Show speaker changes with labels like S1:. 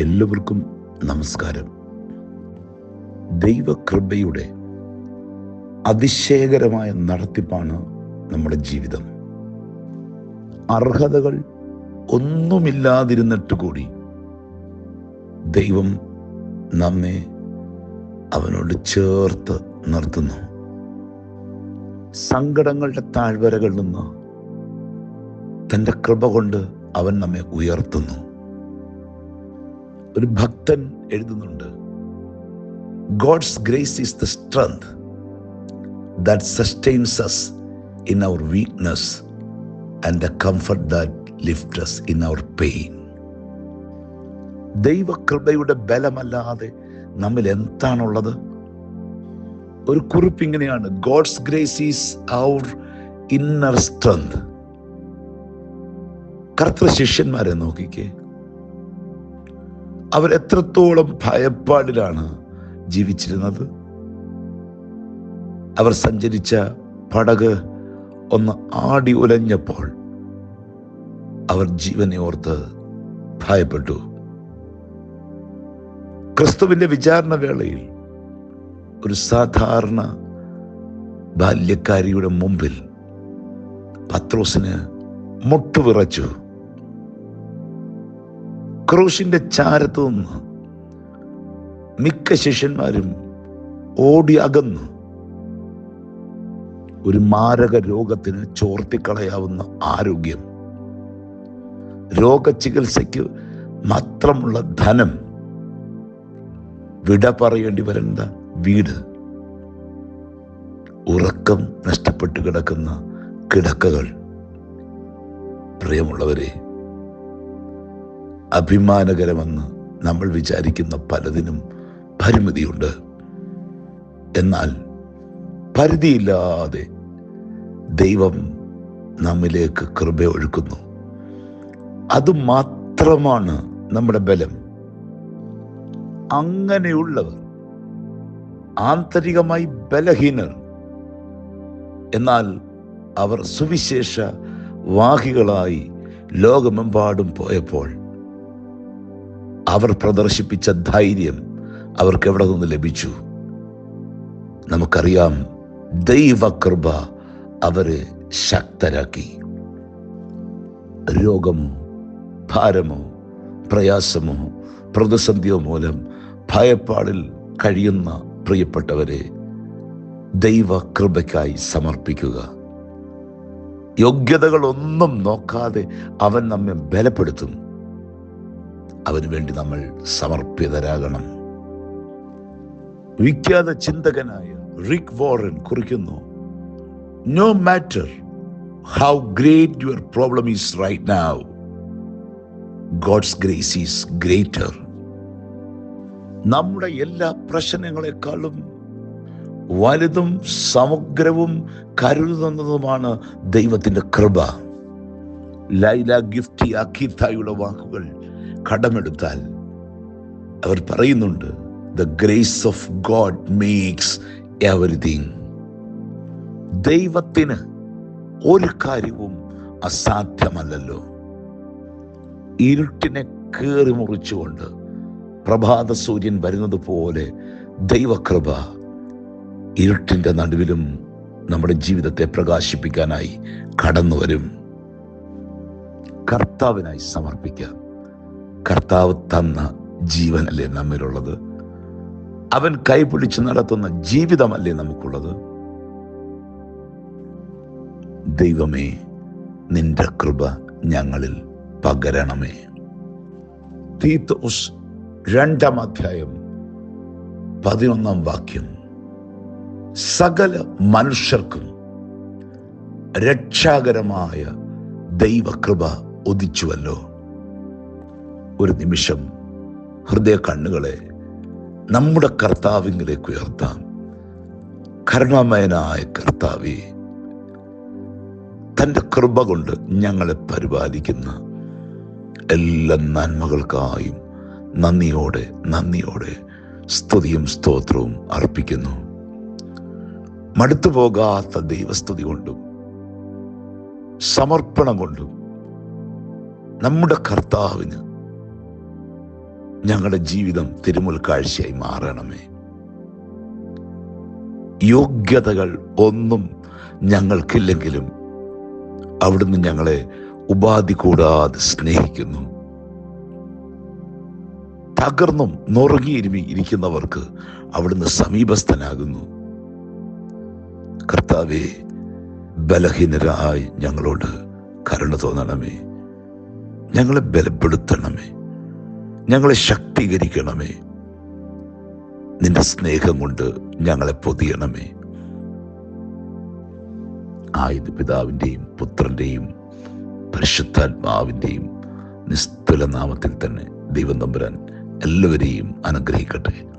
S1: എല്ലാവർക്കും നമസ്കാരം. ദൈവകൃപയുടെ അതിശയകരമായ നടത്തിപ്പാണ് നമ്മുടെ ജീവിതം. അർഹതകൾ ഒന്നുമില്ലാതിരുന്നിട്ട് കൂടി ദൈവം നമ്മെ അവനോട് ചേർത്ത് നിർത്തുന്നു. സങ്കടങ്ങളുടെ താഴ്വരകളിൽ നിന്ന് തന്റെ കൃപ കൊണ്ട് അവൻ നമ്മെ ഉയർത്തുന്നു. ഒരു ഭക്തൻ എഴുതുന്നുണ്ട് God's grace is the strength that sustains us in our weakness and the comfort that lift us in our pain ദൈവകൃപയുടെ ബലമല്ലാതെ നമ്മിൽ എന്താണുള്ളത്? ഒരു കുറിപ്പ് ഇങ്ങനെയാണ് God's grace is our inner strength കർത്തൃ ശിഷ്യന്മാരെ നോക്കിക്കേ അവരെത്രത്തോളം ഭയപ്പാടിലാണ് ജീവിച്ചിരുന്നത്. അവർ സഞ്ചരിച്ച പടക് ഒന്ന് ആടി ഉലഞ്ഞപ്പോൾ അവർ ജീവനെ ഓർത്ത് ഭയപ്പെട്ടു. ക്രിസ്തുവിന്റെ വിചാരണ വേളയിൽ ഒരു സാധാരണ ബാല്യക്കാരിയുടെ മുമ്പിൽ പത്രോസിന് മുട്ടുവിറച്ചു. ക്രൂശിന്റെ ചാരത്ത് നിന്ന് മിക്ക ശിഷ്യന്മാരും ഓടി അകന്നു ഒരു മാരക രോഗത്തിന് ചോർത്തിക്കളയാവുന്ന ആരോഗ്യം. രോഗചികിത്സയ്ക്ക് മാത്രമുള്ള ധനം വിട പറയേണ്ടി വരേണ്ട വീട്. ഉറക്കം നഷ്ടപ്പെട്ടു കിടക്കുന്ന കിടക്കകൾ. പ്രിയമുള്ളവരെ അഭിമാനകരമെന്ന് നമ്മൾ വിചാരിക്കുന്ന പലതിനും പരിമിതിയുണ്ട്. എന്നാൽ പരിധിയില്ലാതെ ദൈവം നമ്മിലേക്ക് കൃപ ഒഴുക്കുന്നു. അത് മാത്രമാണ് നമ്മുടെ ബലം. അങ്ങനെയുള്ളവർ ആന്തരികമായി ബലഹീനർ എന്നാൽ അവർ സുവിശേഷ വാഹികളായി ലോകമെമ്പാടും പോയപ്പോൾ അവർ പ്രദർശിപ്പിച്ച ധൈര്യം അവർക്ക് എവിടെ നിന്ന് ലഭിച്ചു? നമുക്കറിയാം ദൈവകൃപ അവരെ ശക്തരാക്കി. രോഗമോ ഭാരമോ പ്രയാസമോ പ്രതിസന്ധിയോ മൂലം ഭയപ്പാടിൽ കഴിയുന്ന പ്രിയപ്പെട്ടവരെ ദൈവകൃപയ്ക്കായി സമർപ്പിക്കുക. യോഗ്യതകളൊന്നും നോക്കാതെ അവൻ നമ്മെ ബലപ്പെടുത്തും. അവന് വേണ്ടി നമ്മൾ സമർപ്പിതരാകണം. വിഖ്യാത ചിന്തകനായ റിക് വോറൻ കുറിക്കുന്നു no matter how great your problem is right now God's grace is greater നമ്മുടെ എല്ലാ പ്രശ്നങ്ങളെക്കാളും വലുതും സമഗ്രവും കരുതുന്നതുമാണ് ദൈവത്തിന്റെ കൃപ. ലൈല ഗിഫ്റ്റി അഖീത്തായുടെ വാക്കുകൾ കടമെടുത്താൽ അവർ പറയുന്നുണ്ട് the grace of God makes everything ദൈവത്തിന് ഒരു കാര്യവും അസാധ്യമല്ലല്ലോ. ഇരുട്ടിനെ കീറി മുറിച്ചുകൊണ്ട് പ്രഭാത സൂര്യൻ വരുന്നത് പോലെ ദൈവകൃപ ഇരുട്ടിന്റെ നടുവിലും നമ്മുടെ ജീവിതത്തെ പ്രകാശിപ്പിക്കാനായി കടന്നു വരും കർത്താവിനായി സമർപ്പിക്കാം. കർത്താവ് തന്ന ജീവനല്ലേ നമ്മിലുള്ളത്? അവൻ കൈപിടിച്ച് നടത്തുന്ന ജീവിതമല്ലേ നമുക്കുള്ളത്? ദൈവമേ നിന്റെ കൃപ ഞങ്ങളിൽ പകരണമേ. തീത്തോസ് രണ്ടാം അധ്യായം പതിനൊന്നാം വാക്യം. സകല മനുഷ്യർക്കും രക്ഷാകരമായ ദൈവകൃപ ഉദിച്ചുവല്ലോ. ഒരു നിമിഷം ഹൃദയ കണ്ണുകളെ നമ്മുടെ കർത്താവിങ്കിലേക്ക് ഉയർത്താം. കരുണാമയനായ കർത്താവി തന്റെ കൃപ കൊണ്ട് ഞങ്ങളെ പരിപാലിക്കുന്ന എല്ലാ നന്മകൾക്കായും നന്ദിയോടെ നന്ദിയോടെ സ്തുതിയും സ്തോത്രവും അർപ്പിക്കുന്നു. മടുത്തു പോകാത്ത ദൈവസ്തുതി കൊണ്ടും സമർപ്പണം കൊണ്ടും നമ്മുടെ കർത്താവിന് ഞങ്ങളുടെ ജീവിതം തിരുമുൽ കാഴ്ചയായി മാറണമേ. യോഗ്യതകൾ ഒന്നും ഞങ്ങൾക്കില്ലെങ്കിലും അവിടുന്ന് ഞങ്ങളെ ഉപാധി കൂടാതെ സ്നേഹിക്കുന്നു. തകർന്നും നുറുങ്ങിയിരുമി ഇരിക്കുന്നവർക്ക് അവിടുന്ന് സമീപസ്ഥനാകുന്നു. കർത്താവെ ബലഹീനരായി ഞങ്ങളോട് കരുണ തോന്നണമേ. ഞങ്ങളെ ബലപ്പെടുത്തണമേ. ഞങ്ങളെ ശക്തീകരിക്കണമേ. നിന്റെ സ്നേഹം കൊണ്ട് ഞങ്ങളെ പൊതിയണമേ. ആയത് പിതാവിന്റെയും പുത്രന്റെയും പരിശുദ്ധാത്മാവിന്റെയും നിസ്തുല നാമത്തിൽ തന്നെ ദൈവം തമ്പുരാൻ എല്ലാവരെയും അനുഗ്രഹിക്കട്ടെ.